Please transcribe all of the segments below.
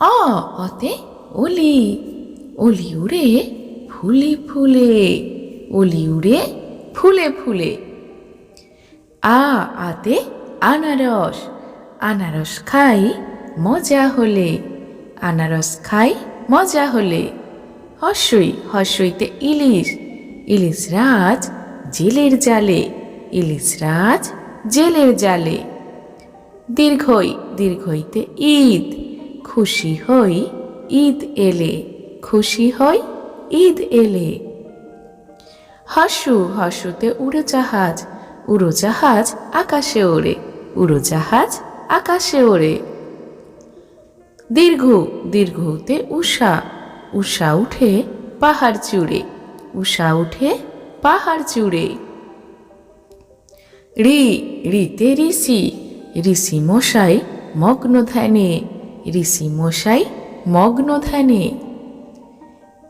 অ অতে অলি অলি উড়ে ফুলে ফুলে অলি উড়ে ফুলে ফুলে। আ, আতে আনারস আনারস খাই মজা হলে, আনারস খাই মজা হলে। হর্ষই হর্ষইতে ইলিশ ইলিশ রাজ জেলের জালে, ইলিশ রাজ জেলের জালে। দীর্ঘই, দীর্ঘইতে ঈদ। খুশি হই, ঈদ এলে খুশি হই, ঈদ এলে। হাসু হাসুতে উড়োজাহাজ উড়োজাহাজ আকাশে ওড়ে উড়োজাহাজ আকাশে ওড়ে। দীর্ঘ, দীর্ঘতে উষা উষা উঠে পাহাড় চূড়ে, উষা উঠে পাহাড় চূড়ে। রি, রিতে ঋষি ঋষি মশাই মগ্ন ধ্যানে ঋষি মশাই মগ্ন ধ্যানে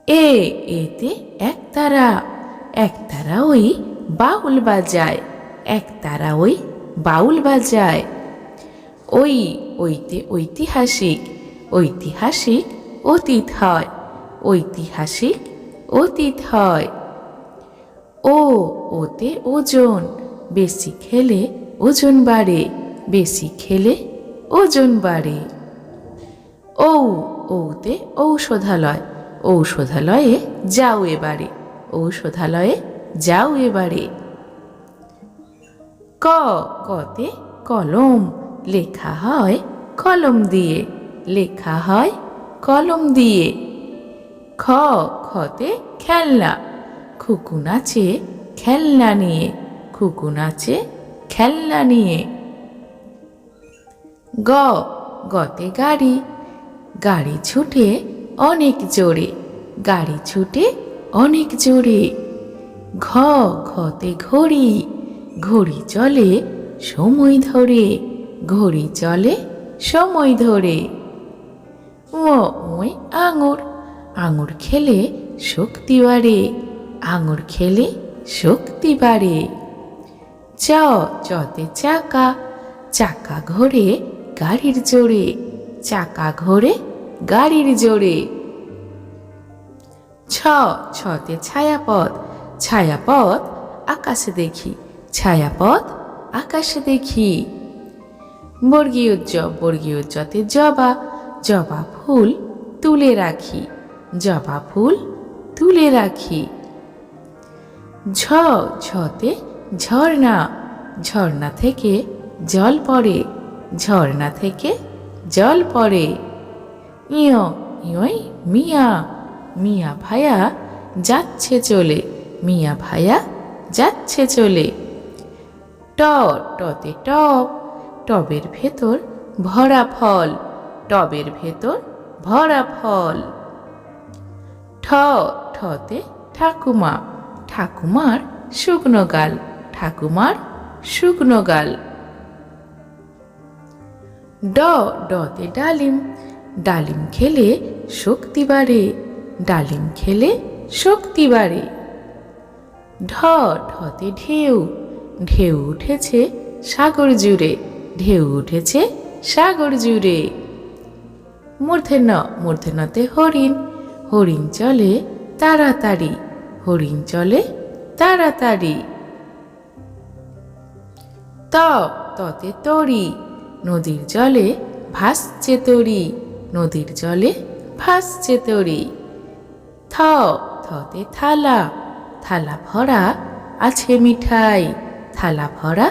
এ এতে একতারা একতারা ওই বাউল বাজায় একতারা ওই বাউল বাজায়। ওই, ওইতে ঐতিহাসিক ঐতিহাসিক অতীত হয়, ঐতিহাসিক অতীত হয়। ও, ওতে ওজন, বেশি খেলে ওজন বাড়ে, বেশি খেলে ওজন বাড়ে। ও ওতে ঔষধালয়, ঔষধালয়ে যাও এবারে ঔষধালয়ে যাও এবারে ক, কতে কলম, লেখা হয় কলম দিয়ে, লেখা হয় কলম দিয়ে। খ, খতে খেলনা খুকু নাচে খেলনা নিয়ে খুকু নাচে খেলনা নিয়ে। গ, গতে গাড়ি গাড়ি ছুটে অনেক জোরে, গাড়ি ছুটে অনেক জোরে। ঘ ঘতে ঘড়ি ঘড়ি চলে সময় ধরে, ঘড়ি চলে সময় ধরে। ও, ওই আঙুর আঙুর খেলে শক্তি বাড়ে, আঙুর খেলে শক্তি বাড়ে। চ, চতে চাকা চাকা ঘোরে গাড়ির জোরে। চাকা ঘোরে গাড়ির জোরে। ছ, ছতে ছায়াপথ ছায়াপথ আকাশে দেখি, ছায়াপথ আকাশে দেখি। বর্গীয় জ বর্গীয় জতে জবা জবা ফুল তুলে রাখি, জবা ফুল তুলে রাখি। ঝ ঝতে ঝর্ণা ঝর্ণা থেকে জল পড়ে, ঝর্ণা থেকে জল পড়ে। ইয়, ইয়ই, মিয়া মিয়া ভায়া যাচ্ছে চলে, মিয়া ভায়া যাচ্ছে চলে। ট, টতে টব টবের ভেতর ভরা ফল, টবের ভেতর ভরা ফল। ঠ, ঠতে ঠাকুমা, ঠাকুমার শুকনো গাল, ঠাকুমার শুকনো গাল। ড ডতে ডালিম। ডালিম খেলে শক্তি বাড়ে। ডালিম খেলে শক্তি বাড়ে। ঢ ঢতে ঢেউ। ঢেউ উঠেছে সাগর জুড়ে। ঢেউ উঠেছে সাগর জুড়ে। মূর্ধন্য, মূর্ধন্যতে হরিণ। হরিণ চলে তাড়াতাড়ি। হরিণ চলে তাড়াতাড়ি। ত, ততে তরি। নদীর জলে ভাসছে তরি নদীর জলে ভাসছে তরি থ থতে থালা থালা ভরা আছে মিঠাই, থালা ভরা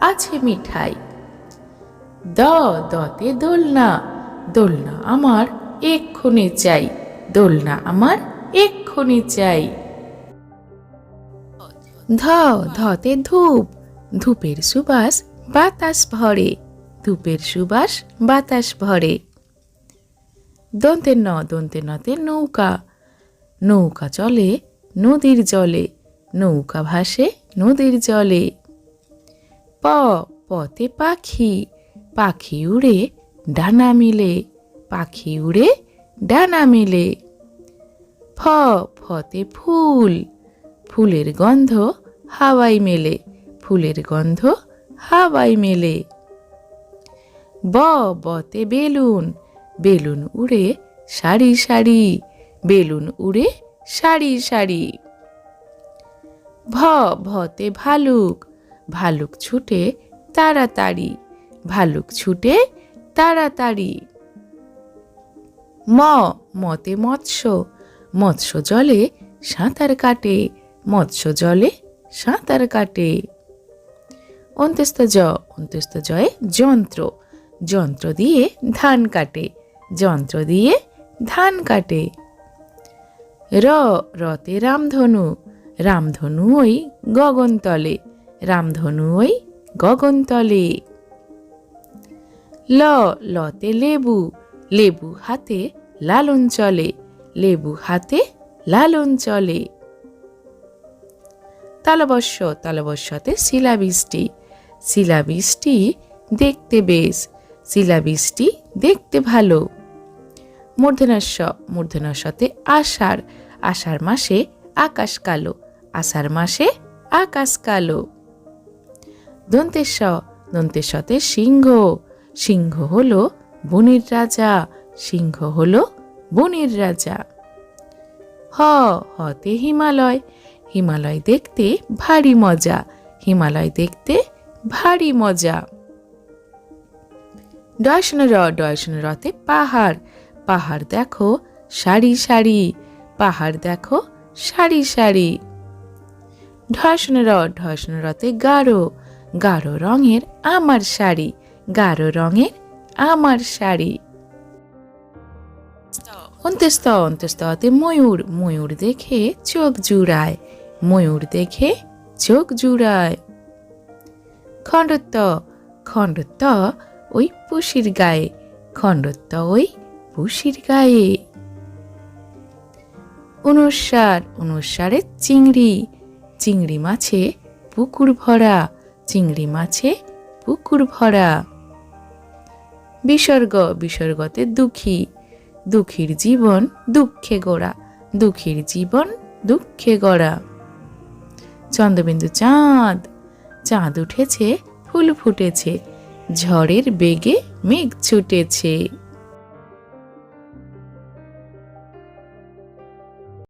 আছে মিঠাই। দ, দতে দোলনা দোলনা আমার এক্ষুনি চাই, দোলনা আমার এক্ষুনি চাই। ধ, ধতে ধূপ, ধূপের সুবাস বাতাস ভরে। ধূপের সুবাস, বাতাস ভরে। দন্তে ন, দন্তে নতে নৌকা। নৌকা চলে, নদীর জলে। নৌকা ভাসে, নদীর জলে। প পতে পাখি। পাখি উড়ে, ডানা মিলে। পাখি উড়ে, ডানা মিলে। ফ, ফতে ফুল। ফুলের গন্ধ হাওয়াই মেলে। ফুলের গন্ধ হাওয়াই মেলে। ব, বতে বেলুন। বেলুন উড়ে সারি সারি। বেলুন উড়ে সারি সারি। ভ, ভতে ভালুক। ভালুক ছুটে তাড়াতাড়ি। ভালুক ছুটে তাড়াতাড়ি। ম, মতে মৎস্য। মৎস্য জলে সাঁতার কাটে। মৎস্য জলে সাঁতার কাটে। অন্ত্যস্ত জ অন্ত্যস্ত জয়ে যন্ত্র। যন্ত্র দিয়ে ধান কাটে। যন্ত্র দিয়ে ধান কাটে। র, রতে রামধনু। রামধনু ওই গগনতলে। রামধনু ওই গগনতলে। ল, লতে লেবু। লেবু হাতে লালন চলে। লেবু হাতে লালন চলে। তালবস্য, তালবস্যতে শিলাবৃষ্টি। শিলাবৃষ্টি দেখতে বেশ। শিলাবৃষ্টি দেখতে ভালো। মূর্ধনাস্য মূর্ধনাস্যতে আষাঢ় আষাঢ় মাসে আকাশ কালো, আষাঢ় মাসে আকাশ কালো। দন্তেশ্ব দন্তেশ্বতে সিংহ সিংহ হল বনের রাজা, সিংহ হল বনের রাজা। হ, হতে হিমালয় হিমালয় দেখতে ভারী মজা, হিমালয় দেখতে ভারী মজা। ডয়সন র ডয়সন রতে পাহাড়। পাহাড় দেখো, সারি সারি। পাহাড় দেখো, সারি সারি। ঢয়সন র ঢয়সন রতে গাঢ়। গাঢ় রঙের আমার শাড়ি। গাঢ় রঙের আমার শাড়ি। অন্ত্যস্ত অন্ত্যস্ততে ময়ূর। ময়ূর দেখে চোখ জুড়ায়। ময়ূর দেখে চোখ জুড়ায়। খণ্ডত্ব খণ্ডত্ব ওই পুষির গায়ে, খণ্ডত্ব ওই পুষির গায়ে। অনুসার অনুসারে চিংড়ি চিংড়ি মাছে পুকুর ভরা, চিংড়ি মাছে পুকুর ভরা। বিসর্গ, বিসর্গতে দুঃখী, দুঃখীর জীবন দুঃখে গোড়া, দুঃখীর জীবন দুঃখে গড়া। চন্দ্রবিন্দু চাঁদ চাঁদ উঠেছে, ফুল ফুটেছে ঝড়ের বেগে মেঘ ছুটেছে।